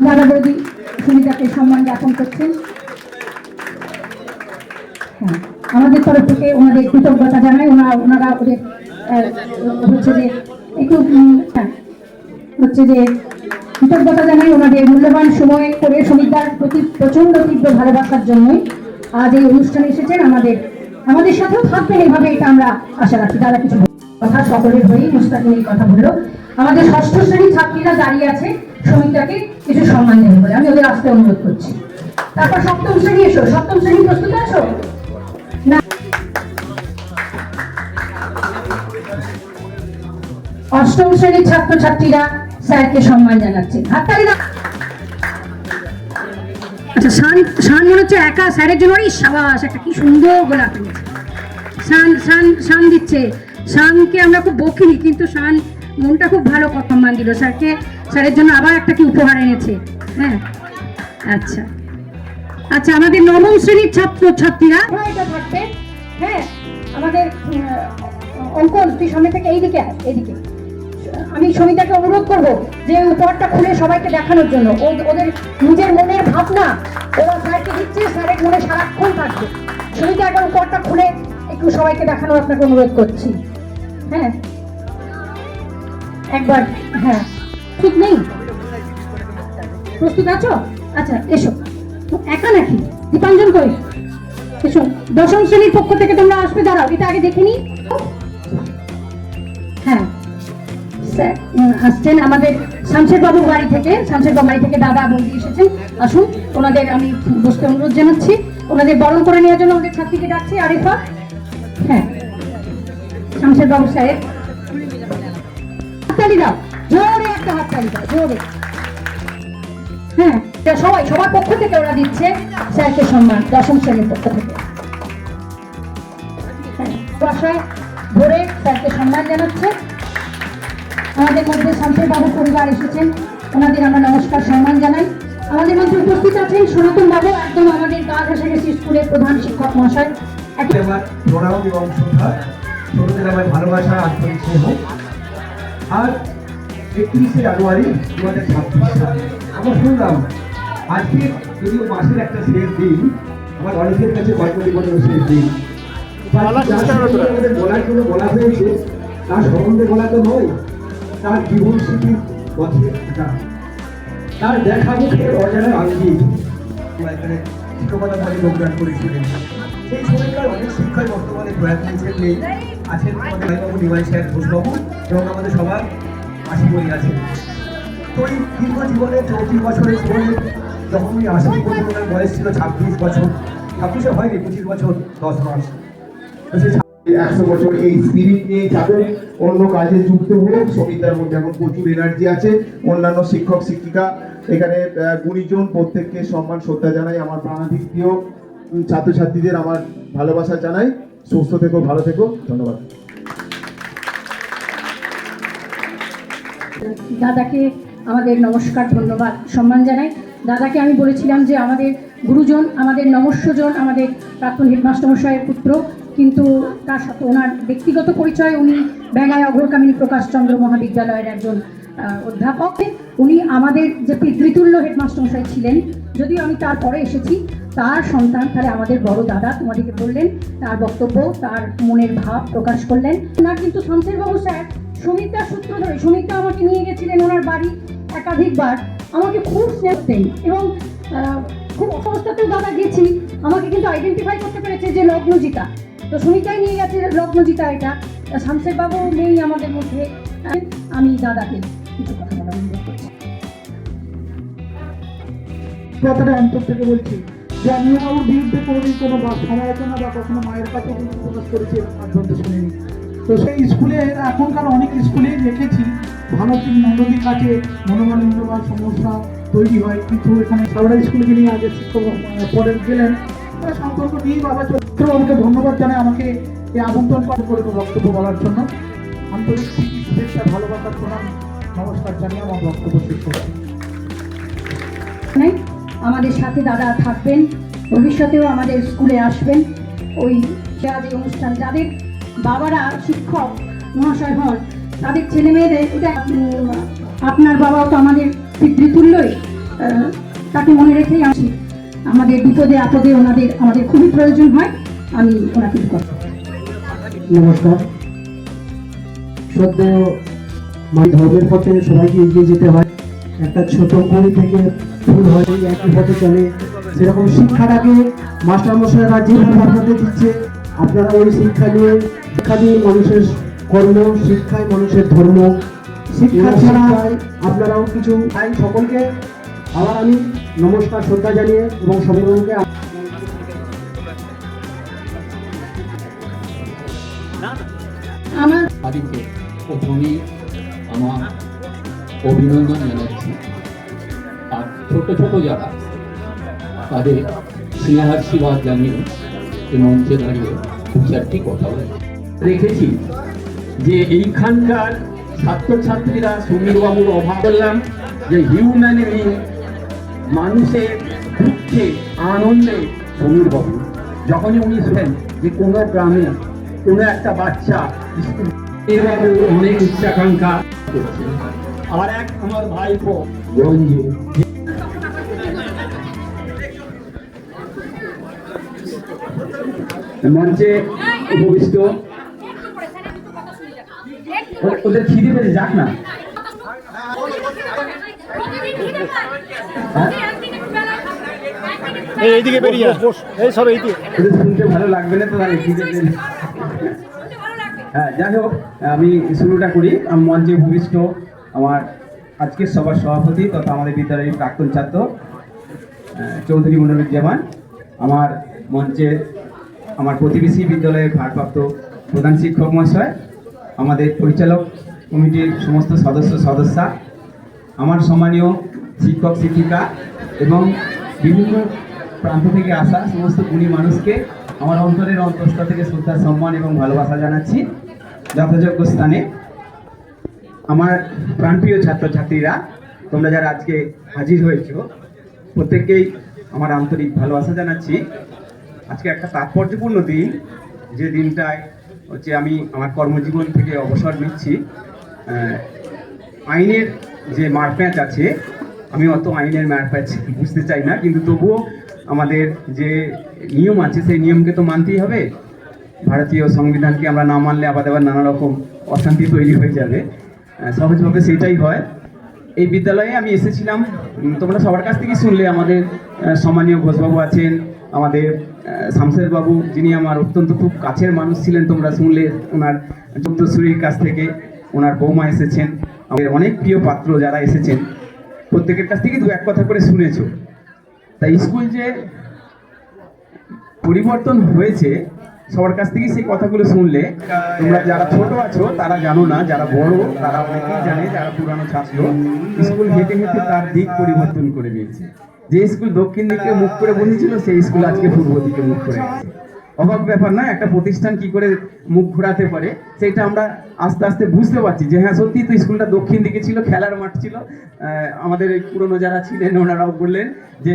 দাদা বৌদি সুমিতাকে সম্মান জ্ঞাপন করছেন। হ্যাঁ আমাদের তরফ থেকে ওনাদের কৃতজ্ঞতা জানাই। ওনারা ওনারা ওদের হচ্ছে যে একটু হ্যাঁ, হচ্ছে যে কৃতজ্ঞতা জানাই ওনাদের মূল্যবান সময় করে সুমিতার প্রতি প্রচণ্ড তীব্র ভালোবাসার জন্যই আজ এই অনুষ্ঠানে এসেছেন আমাদের আমাদের সাথেও থাকবেন এভাবে এটা আমরা আশা রাখি। তারা কিছু কথা সকলের হয়েই মুস্তাকিম কথা বলল। আমাদের ষষ্ঠ শ্রেণির ছাত্রীরা দাঁড়িয়ে আছে। সমিতাকে কিছু সম্মান দেবে বলে। আমি ওদের আসতে অনুরোধ করছি। তারপর সপ্তম শ্রেণি এসো। সপ্তম শ্রেণি প্রস্তুত আছো? না। অষ্টম শ্রেণির ছাত্রছাত্রীরা স্যারকে সম্মান জানাচ্ছে হাততালি দাও আচ্ছা শান শান মনে হচ্ছে একা স্যারের জন্য ওই সাবাস, একটা কি সুন্দর গোলাপ শান শান শান দিচ্ছে। শানকে আমরা খুব বকিনি, কিন্তু শান মনটা খুব ভালো সম্মান দিল। স্যারকে, স্যারের জন্য আবার একটা কি উপহার এনেছে। হ্যাঁ? আচ্ছা। আচ্ছা আমাদের নবম শ্রেণির ছাত্র ছাত্রীরা এটা থাকবে। হ্যাঁ আমাদের অঙ্কন, তুই সামনে থেকে এইদিকে এইদিকে। আমি সমিতাকে অনুরোধ করব যে উপহারটা খুলে সবাইকে দেখানোর জন্য। ওদের নিজের মনের ভাবনা ওরা স্যারকে দিচ্ছে, স্যারের মনে সারাক্ষণ থাকবে। সমিতা এখন উপহারটা খুলে একটু সবাইকে দেখানোর আপনাকে অনুরোধ করছি। হ্যাঁ? একবার হ্যাঁ। ঠিক নেই? প্রস্তুত আছো? আচ্ছা এসো। একা নাকি? দীপাঞ্জন কই? এসো। দশম শ্রেণির পক্ষ থেকে তোমরা আসবে, দাঁড়াও, এটা আগে দেখে নি হ্যাঁ। আসছেন আমাদের শামশের বাবুর বাড়ি থেকে শামশের বাবু বাড়ি থেকে দাদা বৌদি এসেছেন। আসুন, ওনাদের আমি বসতে অনুরোধ জানাচ্ছি। ওনাদের বরণ করে নেওয়ার জন্য আমাদের ছাত্রীকে ডাকছি, আরিফা। হ্যাঁ। শামশের বাবু সাহেব। হাততালি দাও। জোরে একটা হাততালি দাও জোরে। হ্যাঁ সবাই সবার পক্ষ থেকে ওরা দিচ্ছে স্যারকে সম্মান দশম শ্রেণির পক্ষ থেকে। হ্যাঁ, বাসায় ভরে স্যারকে সম্মান জানাচ্ছে। আমাদের মধ্যে শামশের বাবু পরিবার এসেছেন ওনাদের আমরা নমস্কার সম্মান জানাই। আমাদের মধ্যে উপস্থিত আছেন সনাতন বাবু একদম আমাদের গা ঘাসাঘাসি স্কুলের প্রধান শিক্ষক মহাশয় আমার প্রণাম এবং শ্রদ্ধা। ছোটদের আমার ভালোবাসা আন্তরিক স্নেহ আর একত্রিশে জানুয়ারি দু হাজার ছাব্বিশ আমরা শুনলাম আজকে যদিও মাসের একটা শেষ দিন আমার অনেকের কাছে কয়েকটি বছর শেষ দিন। বলার জন্য বলা হয়েছে তার সম্বন্ধে বলা তো নয় তার জীবন স্মৃতির পথে তার দেখা মুখের অজানা আঙ্গিক। আমরা এখানে শিক্ষকতা বলে যোগদান করেছিলেন। সেই সময়কার অনেক শিক্ষক বর্তমানে প্রয়াত হয়েছেন নেই আছেন ভাইবাবু নিমাই স্যার ঘোষবাবু এবং আমাদের সবার আশীর্বাদী আছেন তো এই দীর্ঘ জীবনে চৌত্রিশ বছরের জীবনে যখন উনি প্রথম ওনার বয়স ছিল ছাব্বিশ বছর। ছাব্বিশে হয়নি, পঁচিশ বছর, দশ মাস। একশো বছর এই স্পিরিট নিয়ে যাবেন, অন্য কাজে যুক্ত হোক সবিতার মধ্যে এখন প্রচুর এনার্জি আছে। অন্যান্য শিক্ষক, শিক্ষিকা, এখানে গুণীজন, প্রত্যেককে সম্মান, শ্রদ্ধা জানাই। আমার প্রাণাধিক প্রিয় ছাত্রছাত্রীদের আমার ভালোবাসা জানাই। সুস্থ থেকো, ভালো থেকো, ধন্যবাদ। দাদাকে আমাদের নমস্কার, ধন্যবাদ, সম্মান জানাই। দাদাকে আমি বলেছিলাম যে আমাদের গুরুজন, আমাদের নমস্যজন, আমাদের প্রাক্তন হেডমাস্টার মশাইয়ের পুত্র, কিন্তু তার সাথে ওনার ব্যক্তিগত পরিচয়, উনি বেঙ্গায় অগ্রকামিনী প্রকাশচন্দ্র মহাবিদ্যালয়ের একজন অধ্যাপক। উনি আমাদের যে পিতৃতুল্য হেডমাস্টার মশাই ছিলেন, যদিও আমি তারপরে এসেছি, তার সন্তান তাহলে আমাদের বড় দাদা তোমাদেরকে বললেন, তার বক্তব্য, তার মনের ভাব প্রকাশ করলেন। ওনার কিন্তু শামসের বাবু স্যার, সুমিতার সূত্র ধরে সুমিতা আমাকে নিয়ে গেছিলেন ওনার বাড়ি একাধিকবার। আমাকে খুব স্নেহ দেন এবং খুব অবস্থাতেও দাদা গেছি। আমাকে কিন্তু আইডেন্টিফাই করতে পেরেছে যে লগ্নজিতা। তো সুমিতাই নিয়ে গেছে লগ্নজিতা এটা। তা শামসের বাবু নেই আমাদের মধ্যে। আমি দাদাকে কথাটা অন্তর থেকে বলছি যে আমি আমার বিরুদ্ধে কোনোদিন কোনো সমালোচনা বা কখনো মায়ের কাছে কিন্তু প্রকাশ করেছি এরকম শুনিনি। তো সেই স্কুলে, এখনকার অনেক স্কুলেই দেখেছি ভারতীয় নন্দীর কাছে মনোমালিন্য বা সমস্যা তৈরি হয়। কিন্তু এখানে সাবড়া স্কুলে যিনি আগে শিক্ষক পরে গেলেন। তার সম্পর্ক নিয়েই বাবা চরিত্র আমাকে ধন্যবাদ জানাই আমাকে এই আমন্ত্রণ করে বক্তব্য বলার জন্য। আন্তরিক শুভেচ্ছা ভালোবাসার প্রণাম। নমস্কার জানিয়ে আমার বক্তব্য শেষ করছি। আমাদের সাথে দাদা থাকবেন ভবিষ্যতেও আমাদের স্কুলে আসবেন। ওই আজ অনুষ্ঠান যাদের বাবারা শিক্ষক মহাশয় হন তাদের ছেলে মেয়েদের এটা আপনার বাবাও তো আমাদের পিতৃতুল্যই তাকে মনে রেখেই আসি। আমাদের বিপদে আপদে ওনাদের আমাদের খুবই প্রয়োজন হয় আমি ওনাকে নমস্কার। সদ্য মানে ধর্মের পথে সবাইকে এগিয়ে যেতে হয়। একটা ছোট কুড়ি থেকে ফুল হয় একই পথে চলে। সেরকম শিক্ষাটাকে মাস্টারমশাইরা যেভাবে আপনাদের দিচ্ছে আপনারা ওই শিক্ষা নিয়ে শিক্ষা দিয়ে মানুষের কর্ম শিক্ষায় মানুষের ধর্ম। শিক্ষা ছাড়া আপনারাও কিছু আইন সকলকে আবার আমি নমস্কার শ্রদ্ধা জানিয়ে এবং সকলকে আমার তাদেরকে প্রথমেই আমার অভিনন্দন জানাচ্ছি। আর ছোট ছোট যারা, তাদের স্নেহাশীর্বাদ জানিয়ে এই মঞ্চে দাঁড়িয়ে দু চারটি কথা বলে রেখেছি যে এইখানকার ছাত্রছাত্রীরা সমীরবাবুর অভাব বললাম যে হিউম্যানিটি মানুষের দুঃখে, আনন্দে সমীরবাবু। যখনই উনি শুনেন যে কোনো গ্রামে কোনো একটা বাচ্চা স্কুল অনেক উচ্চাকাঙ্ক্ষা আর এক আমার ভাইপো। রঞ্জু। মঞ্চে উপবিষ্ট। ওদের খিদে পেয়েছে যাক না। এইদিকে বেরিয়ে এই সব এইদিকে। শুনতে ভালো লাগবে না তো তাহলে খিদে পেলে হ্যাঁ যাই হোক, আমি শুরুটা করি। আমি মঞ্চে ভূমিষ্ঠ আমার আজকের সবার সভাপতি তথা আমাদের বিদ্যালয়ের প্রাক্তন ছাত্র চৌধুরী মনিরুজ্জামান আমার মঞ্চে আমার প্রতিবেশী বিদ্যালয়ের ভারপ্রাপ্ত প্রধান শিক্ষক মহাশয়, আমাদের পরিচালক কমিটির সমস্ত সদস্য, সদস্যা, আমার সম্মানীয় শিক্ষক, শিক্ষিকা এবং বিভিন্ন প্রান্ত থেকে আসা সমস্ত গুণী মানুষকে আমার অন্তরের অন্তঃস্থ থেকে শ্রদ্ধা সম্মান এবং ভালোবাসা জানাচ্ছি। যথাযোগ্য স্থানে আমার প্রাণপ্রিয় ছাত্রছাত্রীরা, তোমরা যারা আজকে হাজির হয়েছো, প্রত্যেককেই আমার আন্তরিক ভালোবাসা জানাচ্ছি। আজকে একটা তাৎপর্যপূর্ণ দিন, যে দিনটায় হচ্ছে আমি আমার কর্মজীবন থেকে অবসর নিচ্ছি। আইনের যে মারপ্যাচ আছে, আমি অত আইনের মারপ্যাচ বুঝতে চাই না, কিন্তু তবুও আমাদের যে নিয়ম আছে, সেই নিয়মকে তো মানতেই হবে। ভারতীয় সংবিধানকে আমরা না মানলে আবার আবার নানা রকম অশান্তি তৈরি হয়ে যাবে। সহজভাবে সেটাই হয়। এই বিদ্যালয়ে আমি এসেছিলাম। তোমরা সবার কাছ থেকে শুনলে আমাদের সম্মানীয় ঘোষবাবু আছেন, আমাদের শামসের বাবু যিনি আমার অত্যন্ত খুব কাছের মানুষ ছিলেন, তোমরা শুনলে ওনার যুক্তশ্রীর কাছ থেকে ওনার বৌমা এসেছেন। আমাদের অনেক প্রিয় পাত্র যারা এসেছেন, প্রত্যেকের কাছ থেকে দু এক কথা করে শুনেছ। তাই স্কুল যে পরিবর্তন হয়েছে সবার কাছ থেকে সেই কথাগুলো শুনলে, তোমরা যারা ছোট আছো, তারা জানো না, যারা বড়, তারা অনেকেই জানে, যারা পুরানো ছাত্র, স্কুল হেঁটে হেঁটে তার দিক পরিবর্তন করে দিয়েছে যে স্কুল দক্ষিণ দিকে মুখ করে বসেছিল, সেই স্কুল আজকে পূর্ব দিকে মুখ করে অবাক ব্যাপার না, একটা প্রতিষ্ঠান কি করে মুখ ঘোরাতে পারে, সেটা আমরা আস্তে আস্তে বুঝতে পারছি যে হ্যাঁ সত্যি তো স্কুলটা দক্ষিণ দিকে ছিল, খেলার মাঠ ছিল। আমাদের পুরনো যারা ছিলেন, ওনারাও বললেন যে